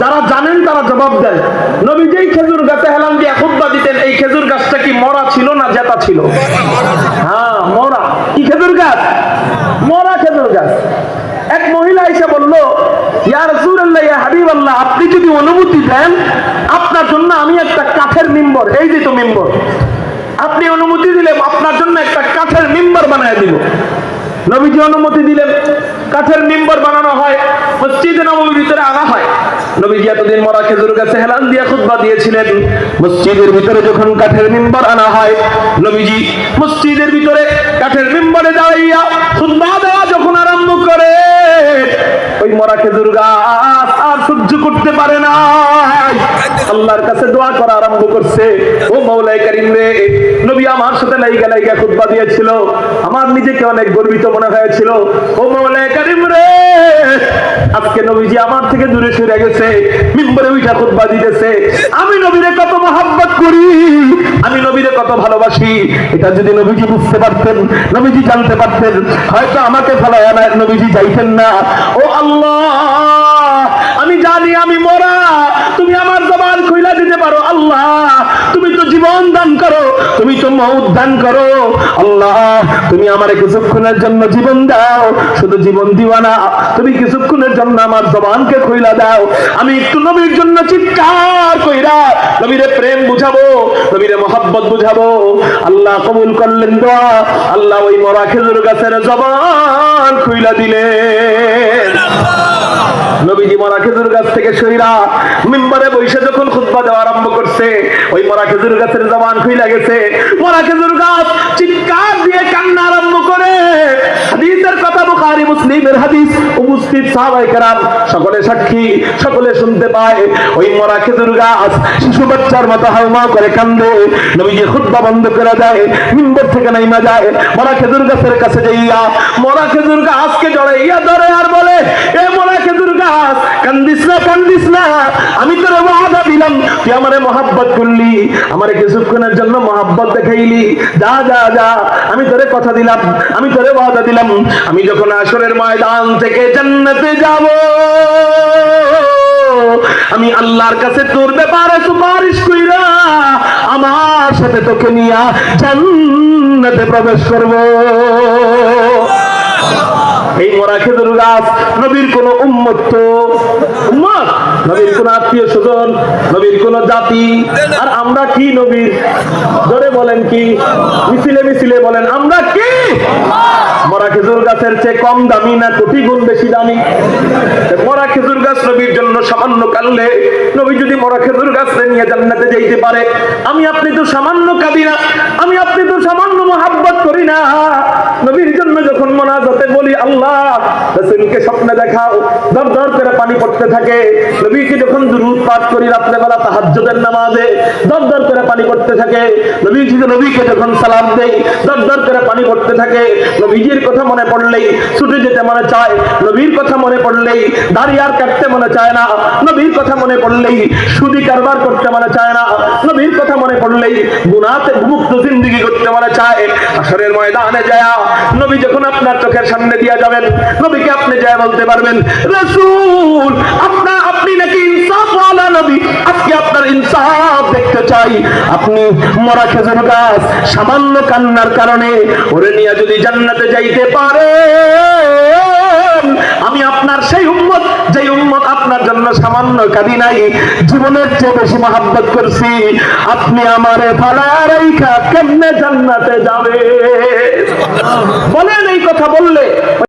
যারা জানেন তারা জবাব দেন। নবী যেই খেজুর গাছে হেলান দিয়ে খুতবা দিতেন, এই খেজুর গাছটা কি মরা ছিল না জেতা ছিল? হ্যাঁ মরা। কি খেজুর গাছ? মরা খেজুর গাছ। এক মহিলা এসে বলল, ইয়া রাসূলুল্লাহ, ইয়া হাবিবাল্লাহ, আপনি যদি অনুমতি দেন, আপনার জন্য আমি একটা কাঠের মিম্বর, এই যে তো মিম্বর। আপনি অনুমতি দিলে আপনার জন্য একটা কাঠের মিম্বর বানায় দিব। নবীজি অনুমতি দিলেন। কাঠের মিম্বর বানানো হয়, মসজিদে নবমীর ভিতরে আনা হয়। নবীজি এতদিন মরা খেজুর গাছে হেলান দিয়ে খুতবা দিয়েছিলেন। মসজিদের ভিতরে যখন কাঠের মিম্বর আনা হয়, নবীজি মসজিদের ভিতরে কাঠের মিম্বরে দাঁড়াইয়া খুতবা দেওয়া যখন আরম্ভ করে, ওই মরা খেজুর গাছ আর সহ্য করতে পারে না। আল্লাহর কাছে দোয়া করা আরম্ভ করছে। ও মৌলাই করিম রে, নবী আমার সাথে লাইগা লাইগা খুতবা দিয়েছিল। আমার নিজেকে অনেক গর্বিত মনে হয়েছিল। ও মৌলাই করিম রে, আজকে নবীজি আমার থেকে দূরে সরে গেছে, মিম্বরে উইঠা খুতবা দিতেছে। আমি নবীরে কত মহাব্বত করি, আমি নবীরে কত ভালোবাসি। এটা যদি নবীজি বুঝতে পারতেন, নবীজি জানতে পারতেন, হয়তো আমাকে ফেলায় নবীজি যাইতেন না। ও আল্লাহ, আমি জানি আমি মরা তুমি আমার জবান খুইলা দিতে পারো আল্লাহ, তুমি তো জীবন দান করো, তুমি তো মৌত দান করো। আল্লাহ, তুমি আমার কিছুক্ষণের জন্য জীবন দাও, শুধু জীবন দিবা না তুমি কিছুক্ষণের জন্য আমার জবানকে খুইলা দাও। আমি একটু নবীর জন্য চিৎকার কইরা নবীরে প্রেম বুঝাবো, নবীরে মোহাব্বত বুঝাবো। আল্লাহ কবুল করলেন দোয়া। আল্লাহ ওই মরা খেজুর গাছের জবান খুইলা নবীজি মরা খেজুর গাছ থেকে সইরা মিম্বারে বৈশে যখন খুতবা দেওয়া আরম্ভ করছে, ওই মরা খেজুর গাছের জবান খুইলা গেছে। মরা খেজুর গাছ চিৎকার দিয়ে কান্না আরম্ভ করে। হাদিসের কথা বুখারী, মুসলিমের হাদিস। উপস্থিত সাহাবায়ে কেরাম সকলে সাক্ষী, সকলে শুনতে পায়, ওই মরা খেজুর গাছ শিশু বাচ্চার মতো হাউমা করে কান্দে। নবীজি খুতবা বন্ধ করে দেয়, মিম্বর থেকে নাইমা যায়, মরা খেজুর গাছের কাছে যাইয়া মরা খেজুর গাছকে জড়াইয়া ধরে আর বলে, এ কান্দিস না আমি তোর দিলাম, তুই আমারে মহাব্বত করলি। জন্য দেখাইলি। যা যা যা, আমি কথা দিলাম, আমি দিলাম। আমি যখন আসরের ময়দান থেকে জান্নাতে যাব, আমি আল্লাহর কাছে তোর ব্যাপারে সুপারিশ কইরা আমার সাথে তোকে নিয়া জান্নাতে প্রবেশ করব। এই মরা খেজুর গাছ, নবীর কোন উম্মত তো উম্মত। নবীর কোন আত্মীয় স্বজন, নবীর কোন জাতি। আর আমরা কি নবীর? ধরে বলেন কি? মিছিলে মিছিলে বলেন, আমরা কি? মরা খেজুর গাছের চেয়ে কম দামি না কোটি গুণ বেশি দামি? মরা খেজুর গাছ নবীর জন্য সামান্য কাললে নবী যদি মরা খেজুর গাছ নিয়ে জান্নাতে যাইতে পারে, আমি আপনি তো সামান্য কাঁদি না আমি আপনি তো সামান্য মহাব্বত করি না নবীর জন্য যখন মোনাজাতে বলি স্বপ্নে দেখাও করে পানি পড়তে থাকে। নবীকে যখন পাঠ করি রাত্রেবেলা তাহাজ্জুদের নামাজে করে পানি পড়তে থাকে। নবীজি নবীকে যখন সালাম দেই করে পানি পড়তে থাকে। নবীজির কথা মনে পড়লেই, ছুটে যেতে মনে চায়। নবীর কথা মনে পড়লেই, দাড়ি আর কাটতে মনে চায় না। নবীর কথা মনে পড়লেই, সুদি কারবার করতে মনে চায় না। নবীর কথা মনে পড়লেই, গুনাতে মুক্ত জিন্দিগি আপনি মরা খেজুর গাছ সামান্য কান্নার কারণে ওরে নিয়ে যদি জান্নাতে যাইতে পারে আমি আপনার সেই উম্মত যে উম্মত আপনার জন্য সামান্য কাঁদি নাই। জীবনের চেয়ে বেশি মহাব্বত করছি। আপনি আমার ফালারাইখা কেমনে জান্নাতে যাবে? বলেন এই কথা বললে।